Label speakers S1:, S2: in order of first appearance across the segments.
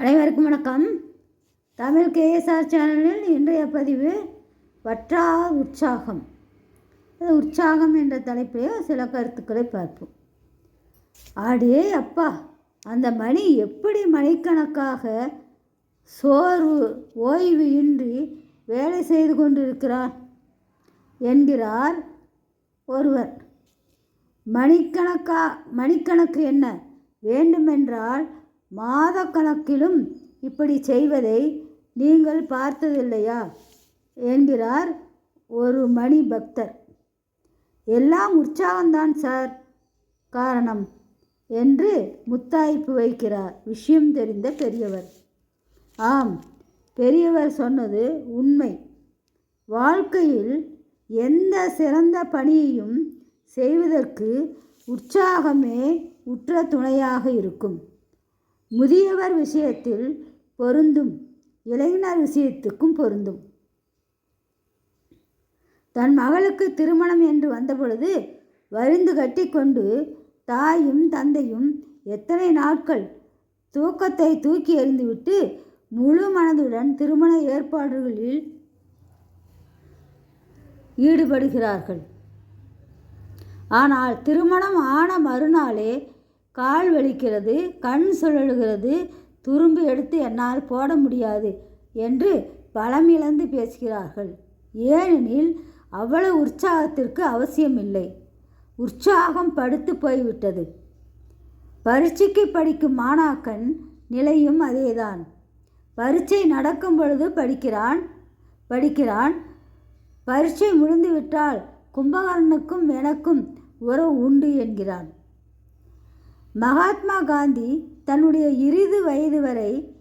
S1: அனைவருக்கும் வணக்கம். தமிழ் கேஎஸ்ஆர் சேனலில் இன்றைய பதிவு வற்றா உற்சாகம். உற்சாகம் என்ற தலைப்பில் சில கருத்துக்களை பார்ப்போம். ஆடியே அப்பா அந்த மணி எப்படி மணிக்கணக்காக சோர்வு ஓய்வு இன்றி வேலை செய்து கொண்டிருக்கிறார் என்கிறார் ஒருவர். மணிக்கணக்கா மணிக்கணக்கு என்ன? வேண்டுமென்றால் மாதக்கணக்கிலும் இப்படி செய்வதை நீங்கள் பார்த்ததில்லையா? என்கிறார் ஒரு மணி பக்தர் எல்லாம் உற்சாகம்தான் சார். காரணம் என்று முத்தாய்ப்பு வைக்கிறார். விஷயம் தெரிந்த பெரியவர். ஆம் பெரியவர் சொன்னது உண்மை. வாழ்க்கையில் எந்த சிறந்த பணியையும் செய்வதற்கு உற்சாகமே உற்ற துணையாக இருக்கும். முதியவர் விஷயத்தில் பொருந்தும். இளைஞர் விஷயத்துக்கும் பொருந்தும். தன் மகளுக்கு திருமணம் என்று வந்தபொழுது வரிந்து கட்டிக்கொண்டு தாயும் தந்தையும் எத்தனை நாட்கள் தூக்கத்தை தூக்கி எறிந்துவிட்டு முழு மனதுடன் திருமண ஏற்பாடுகளில் ஈடுபடுகிறார்கள். ஆனால் திருமணம் ஆன மறுநாளே கால் வலிக்கிறது கண் சுழலுகிறது துரும்பு எடுத்து என்னால் போட முடியாது என்று பலமிழந்து பேசுகிறார்கள். ஏனெனில் அவ்வளவு உற்சாகத்திற்கு அவசியமில்லை. உற்சாகம் படுத்து போய்விட்டது. பரீட்சைக்கு படிக்கும் மாணாக்கன் நிலையும் அதேதான். பரீட்சை நடக்கும் பொழுது படிக்கிறான் படிக்கிறான். பரீட்சை முடிந்துவிட்டால் கும்பகர்ணனுக்கும் எனக்கும் உறவு உண்டு என்கிறான். மகாத்மா காந்தி தன்னுடைய இறுதி வயது வரை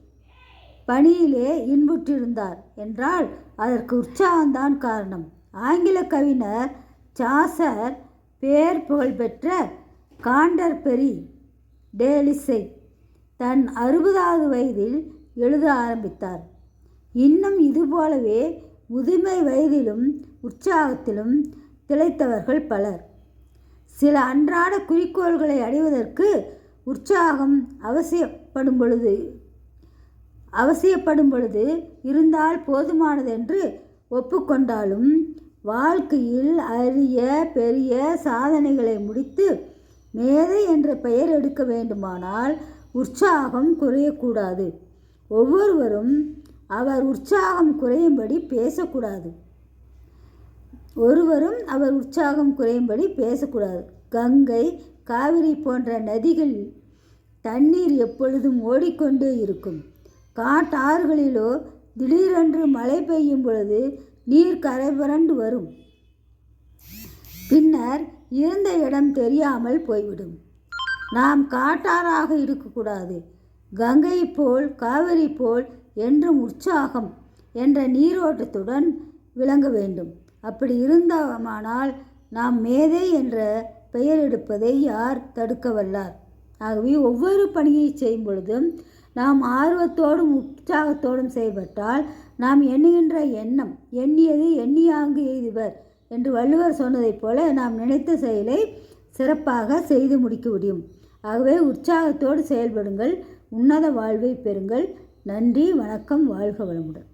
S1: பணியிலே இன்புற்றிருந்தார். என்றால் அதற்கு உற்சாகம்தான் காரணம். ஆங்கில கவிஞர் சாசர் பேர் புகழ்பெற்ற காண்டர் பெரி டேலிஸை தன் அறுபதாவது வயதில் எழுத ஆரம்பித்தார். இன்னும் இதுபோலவே முதுமை வயதிலும் உற்சாகத்திலும் திளைத்தவர்கள் பலர். சில அன்றாட குறிக்கோள்களை அடைவதற்கு உற்சாகம் அவசியப்படும் பொழுது அவசியப்படும் பொழுது இருந்தால் போதுமானதென்று ஒப்புக்கொண்டாலும் வாழ்க்கையில் அரிய பெரிய சாதனைகளை முடித்து மேதை என்ற பெயர் எடுக்க வேண்டுமானால் உற்சாகம் குறையக்கூடாது. ஒவ்வொருவரும் அவர் உற்சாகம் குறையும்படி பேசக்கூடாது. ஒருவரும் அவர் உற்சாகம் குறையும்படி பேசக்கூடாது. கங்கை காவிரி போன்ற நதிகளில் தண்ணீர் எப்பொழுதும் ஓடிக்கொண்டே இருக்கும். காட்டாறுகளிலோ திடீரென்று மழை பெய்யும் பொழுது நீர் கரைபுரண்டு வரும். பின்னர் இருந்த இடம் தெரியாமல் போய்விடும். நாம் காட்டாராக இருக்கக்கூடாது. கங்கை போல் காவிரி போல் என்றும் உற்சாகம் என்ற நீரோட்டத்துடன் விளங்க வேண்டும். அப்படி இருந்தாமானால் நாம் மேதை என்ற பெயர் எடுப்பதை யார் தடுக்க வல்லார்? ஆகவே ஒவ்வொரு பணியை செய்யும் பொழுதும் நாம் ஆர்வத்தோடும் உற்சாகத்தோடும் செயல்பட்டால் நாம் எண்ணுகின்ற எண்ணம் எண்ணியது எண்ணியாங்கு எய்துவர் என்று வள்ளுவர் சொன்னதைப் போல நாம் நினைத்த செயலை சிறப்பாக செய்து முடிக்க முடியும். ஆகவே உற்சாகத்தோடு செயல்படுங்கள் உன்னத வாழ்வை பெறுங்கள். நன்றி வணக்கம் வாழ்க வளமுடன்.